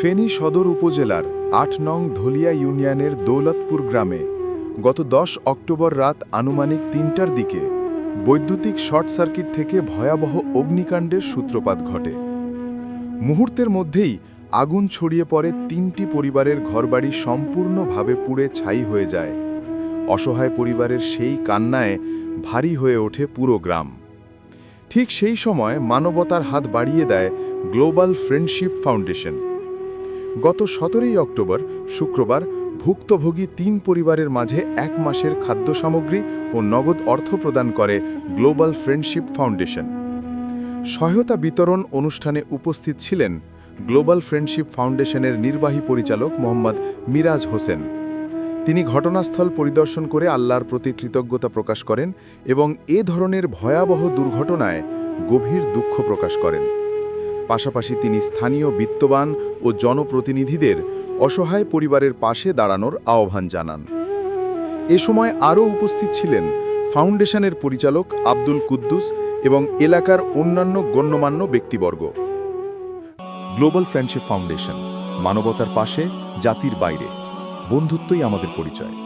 ফেনী সদর উপজেলার আট নং ধলিয়া ইউনিয়নের দৌলতপুর গ্রামে গত দশ অক্টোবর রাত আনুমানিক তিনটার দিকে বৈদ্যুতিক শর্ট সার্কিট থেকে ভয়াবহ অগ্নিকাণ্ডের সূত্রপাত ঘটে। মুহূর্তের মধ্যেই আগুন ছড়িয়ে পড়ে তিনটি পরিবারের ঘরবাড়ি সম্পূর্ণভাবে পুড়ে ছাই হয়ে যায়। অসহায় পরিবারের সেই কান্নায় ভারী হয়ে ওঠে পুরো গ্রাম। ঠিক সেই সময় মানবতার হাত বাড়িয়ে দেয় গ্লোবাল ফ্রেন্ডশিপ ফাউন্ডেশন। গত সতেরোই অক্টোবর, শুক্রবার, ভুক্তভোগী তিন পরিবারের মাঝে এক মাসের খাদ্য সামগ্রী ও নগদ অর্থ প্রদান করে গ্লোবাল ফ্রেন্ডশিপ ফাউন্ডেশন। সহায়তা বিতরণ অনুষ্ঠানে উপস্থিত ছিলেন গ্লোবাল ফ্রেন্ডশিপ ফাউন্ডেশনের নির্বাহী পরিচালক মোহাম্মদ মিরাজ হোসেন। তিনি ঘটনাস্থল পরিদর্শন করে আল্লাহর প্রতি কৃতজ্ঞতা প্রকাশ করেন এবং এ ধরনের ভয়াবহ দুর্ঘটনায় গভীর দুঃখ প্রকাশ করেন। পাশাপাশি তিনি স্থানীয় বিত্তবান ও জনপ্রতিনিধিদের অসহায় পরিবারের পাশে দাঁড়ানোর আহ্বান জানান। এ সময় আরও উপস্থিত ছিলেন ফাউন্ডেশনের পরিচালক আব্দুল কুদ্দুস এবং এলাকার অন্যান্য গণ্যমান্য ব্যক্তিবর্গ। গ্লোবাল ফ্রেন্ডশিপ ফাউন্ডেশন, মানবতার পাশে, জাতির বাইরে। বন্ধুত্বই আমাদের পরিচয়।